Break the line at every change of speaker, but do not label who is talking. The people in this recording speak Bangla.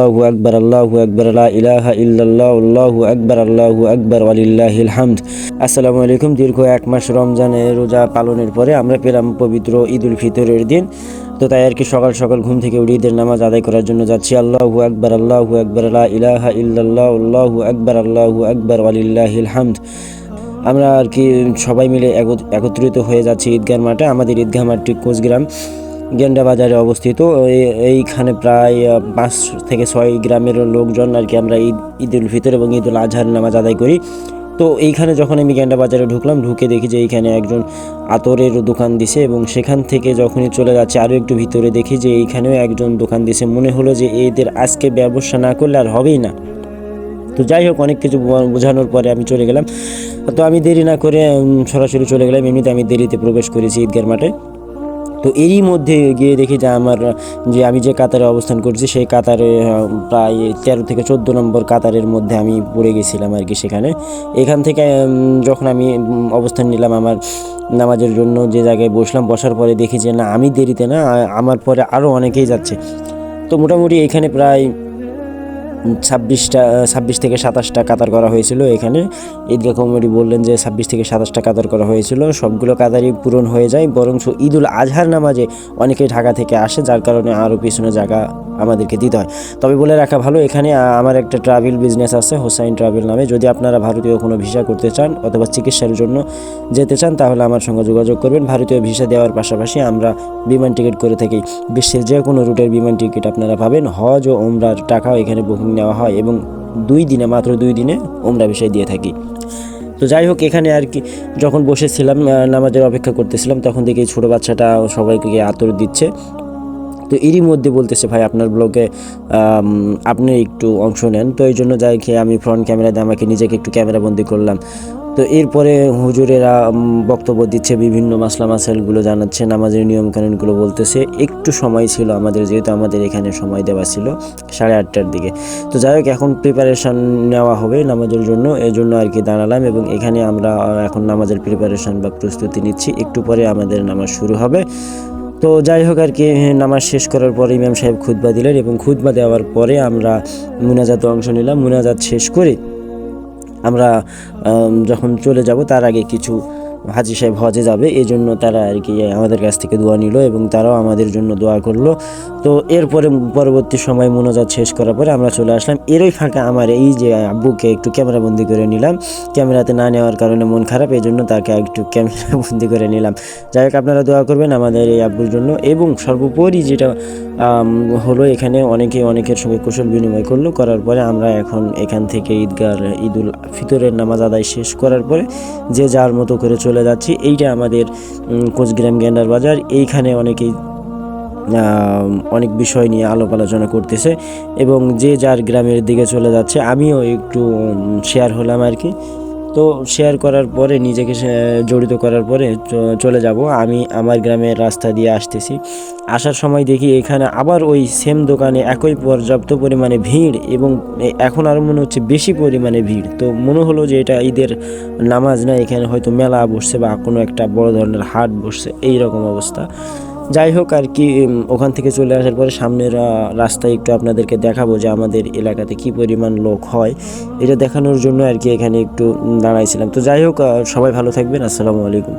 আল্লাহু আকবার আল্লাহু আকবার, লা ইলাহা ইল্লাল্লাহ, আল্লাহু আকবার আল্লাহু আকবার, ওয়ালিল্লাহিল হামদ। আসসালামু আলাইকুম। দীর্ঘ এক মাস রমজানের রোজা পালনের পরে আমরা পেলাম পবিত্র ঈদুল ফিতরের দিন। তো তাই আর কি সকাল সকাল ঘুম থেকে উঠে ঈদের নামাজ আদায় করার জন্য যাচ্ছি। আল্লাহু আকবার আল্লাহু আকবার, লা ইলাহা ইল্লাল্লাহ, আল্লাহু আকবার আল্লাহু আকবার, ওয়ালিল্লাহিল হামদ। আমরা আর কি সবাই মিলে একত- একত্রিত হয়ে যাচ্ছি ঈদগাহ মাঠে। আমাদের ঈদগাহ মাঠটি কোচগ্রাম। গেন্ডা বাজারে অবস্থিত। এইখানে প্রায় পাঁচ থেকে ছয় গ্রামের লোকজন আর কি আমরা ঈদ ঈদ উল ফিতর এবং ঈদ উল আজহার নামাজ আদায় করি। তো এইখানে যখন আমি গেন্ডা বাজারে ঢুকলাম, ঢুকে দেখি যে এইখানে একজন আতরের দোকান দিছে এবং সেখান থেকে যখনই চলে যাচ্ছে আরও একটু ভিতরে দেখি যে এইখানেও একজন দোকান দিছে। মনে হলো যে এদের আজকে ব্যবসা না করলে আর হবেই না। তো যাই হোক, অনেক কিছু বোঝানোর পরে আমি চলে গেলাম। তো আমি দেরি না করে সরাসরি চলে গেলাম। এমনিতে আমি দেরিতে প্রবেশ করেছি ঈদগার মাঠে। তো এরই মধ্যে গিয়ে দেখি যে আমার, যে আমি যে কাতারে অবস্থান করছি, সেই কাতারে প্রায় তেরো থেকে চোদ্দ নম্বর কাতারের মধ্যে আমি পড়ে গেছিলাম আর কি সেখানে। এখান থেকে যখন আমি অবস্থান নিলাম আমার নামাজের জন্য যে জায়গায় বসলাম, বসার পরে দেখি যে না, আমি দেরিতে না আমার পরে আরও অনেকেই যাচ্ছে। তো মোটামুটি এখানে প্রায় ছাব্বিশটা ছাব্বিশ থেকে সাতাশটা কাতার করা হয়েছিল এখানে। ঈদগাহ কমিটি বললেন যে ছাব্বিশ থেকে সাতাশটা কাতার করা হয়েছিল। সবগুলো কাতারই পূরণ হয়ে যায় বরং ঈদুল আজহার নামাজে অনেকে ঢাকা থেকে আসে, যার কারণে আরও পিছনে জায়গা আমাদেরকে দিতে হয়। তবে বলে রাখা ভালো, এখানে আমার একটা ট্রাভেল বিজনেস আছে হোসাইন ট্রাভেল নামে। যদি আপনারা ভারতীয় কোনো ভিসা করতে চান অথবা চিকিৎসার জন্য যেতে চান, তাহলে আমার সঙ্গে যোগাযোগ করবেন। ভারতীয় ভিসা দেওয়ার পাশাপাশি আমরা বিমান টিকিট করে থাকি। বিশ্বের যে কোনো রুটের বিমান টিকিট আপনারা পাবেন। হজ ও ওমরার টাকাও এখানে বুকিং নেওয়া হয় এবং দুই দিনে, মাত্র দুই দিনে ওমরা বিষয় দিয়ে থাকি। তো যাই হোক, এখানে আর কি, যখন বসেছিলাম নামাজের অপেক্ষা করতেছিলাম, তখন দেখি ছোটো বাচ্চাটা সবাইকে আতর দিচ্ছে। তো এরই মধ্যে বলতেছে, ভাই, আপনার ব্লগে আপনি একটু অংশ নেন। তো এই জন্য যাই খেয়ে আমি ফ্রন্ট ক্যামেরা দিয়ে আমাকে নিজেকে একটু ক্যামেরা বন্দি করলাম। তো এরপরে হুজুরেরা বক্তব্য দিচ্ছে বিভিন্ন মাসলা মাসাইলগুলো জানাচ্ছে, নামাজের নিয়মকানুনগুলো বলতেছে। একটু সময় ছিল আমাদের, যেহেতু আমাদের এখানে সময় দেওয়া ছিল সাড়ে আটটার দিকে। তো যাই হোক, এখন প্রিপারেশান নেওয়া হবে নামাজের জন্য এর জন্য আর কি দাঁড়ালাম এবং এখানে আমরা এখন নামাজের প্রিপারেশান বা প্রস্তুতি নিচ্ছি। একটু পরে আমাদের নামাজ শুরু হবে। তো যাই হোক আর কি, নামাজ শেষ করার পরে ইমাম সাহেব খুতবা দিলেন এবং খুতবা দেওয়ার পরে আমরা মুনাজাতে অংশ নিলাম। মুনাজাত শেষ করে আমরা যখন চলে যাব তার আগে কিছু হাজি সাহেব হজে যাবে এই জন্য তারা আর কি আমাদের কাছ থেকে দোয়া নিল এবং তারাও আমাদের জন্য দোয়া করল। তো এরপরে পরবর্তী সময় মোনাজাত শেষ করার পরে আমরা চলে আসলাম। এরই ফাঁকা আমার এই যে আব্বুকে একটু ক্যামেরাবন্দি করে নিলাম। ক্যামেরাতে না নেওয়ার কারণে মন খারাপ এই জন্য তাকে একটু ক্যামেরাবন্দি করে নিলাম। যাই হোক, আপনারা দোয়া করবেন আমাদের এই আব্বুর জন্য এবং সর্বোপরি যেটা হলো এখানে অনেকে অনেকের সঙ্গে কুশল বিনিময় করল। করার পরে আমরা এখন এখান থেকে ঈদগার, ঈদুল ফিতরের নামাজ আদায় শেষ করার পরে যে যার মতো করে চলে যাচ্ছি। এইটা আমাদের কোচগ্রাম গেন্ডার বাজার। এইখানে অনেকেই অনেক বিষয় নিয়ে আলোপ আলোচনা করতেছে এবং যে যার গ্রামের দিকে চলে যাচ্ছে, আমিও একটু শেয়ার হলাম আর কি। তো শেয়ার করার পরে, নিজেকে জড়িত করার পরে চলে যাব। আমি আমার গ্রামের রাস্তা দিয়ে আসতেছি। আসার সময় দেখি এখানে আবার ওই সেম দোকানে একই পর্যাপ্ত পরিমাণে ভিড় এবং এখন আরও মনে হচ্ছে বেশি পরিমাণে ভিড়। তো মনে হলো যে এটা ঈদের নামাজ না, এখানে হয়তো মেলা বসছে বা কোনো একটা বড় ধরনের হাট বসছে এই রকম অবস্থা। যাই হোক আর কি ওখান থেকে চলে আসার পরে সামনের রাস্তায় একটু আপনাদেরকে দেখাবো যে আমাদের এলাকাতে কি পরিমাণ লোক হয়। এটা দেখানোর জন্য আর কি এখানে একটু দাঁড়াইছিলাম। তো যাই হোক সবাই ভালো থাকবেন। আসসালামু আলাইকুম।